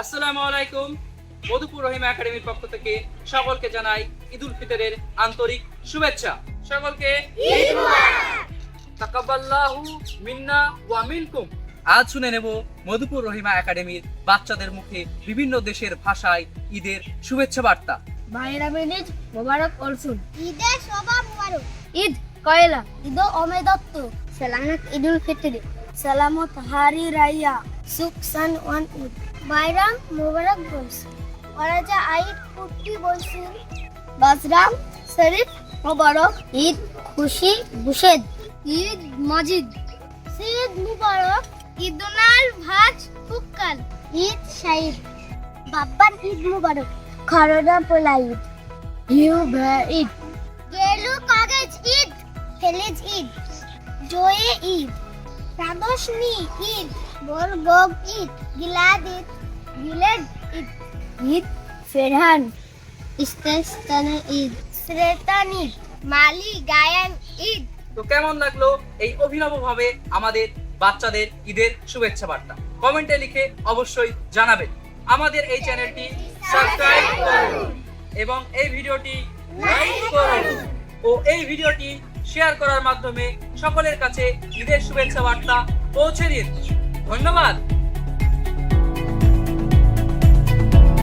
আসসালামু আলাইকুম। মধুপুর রহিম একাডেমির পক্ষ থেকে সকলকে জানাই ঈদ উল ফিতরের আন্তরিক শুভেচ্ছা। সকলকে তাকাব্বাল্লাহু মিন্না ওয়া মিনকুম। আজ শুনে নেব মধুপুর রহিমা একাডেমির বাচ্চাদের মুখে বিভিন্ন দেশের ভাষায় ঈদের শুভেচ্ছা বার্তা। বাইরামিনিজ মোবারক অলসুন ঈদে শোভা মুবারক। ঈদ কয়লা। ঈদ অমেদত্ত সালামত ঈদুল ফিতর। সালামত হারি রাইয়া সুখ সান ওয়ান উদ বাইরাম মুবারক বলছি। ওরাজা আইদ কুট্টি বলছি। বাজরাম শরীফ মুবারক ঈদ খুশি বুশেদ ঈদ মজিদ। ঈদ মুবারক ঈদুনাল ভাজ ফুক্কাল ঈদ শাহিদ বাব্বার ঈদ মুবারক খরনা পোলা ঈদ ইউ ভে ঈদ। গেলু কাগজ ঈদ ফেলেজ ঈদ জয়ে ঈদ। প্রাদশনী ঈদ বরবগ ঈদ গিলাদ ঈদ গিলেদ ঈদ ঈদ ফেরহান ইস্তেস্তানে ঈদ শ্রেতান ঈদ মালি গায়ান ঈদ তো কেমন লাগল এই অভিনব ভাবে আমাদের বাচ্চাদের ঈদের শুভেচ্ছা বার্তা? কমেন্টে লিখে অবশ্যই জানাবেন। আমাদের এই চ্যানেলটি সাবস্ক্রাইব করুন এবং এই ভিডিওটি লাইক করুন। ও এই ভিডিওটি শেয়ার করার মাধ্যমে সকলের কাছে ঈদের শুভেচ্ছা বার্তা পৌঁছে দিন ধন্যবাদ।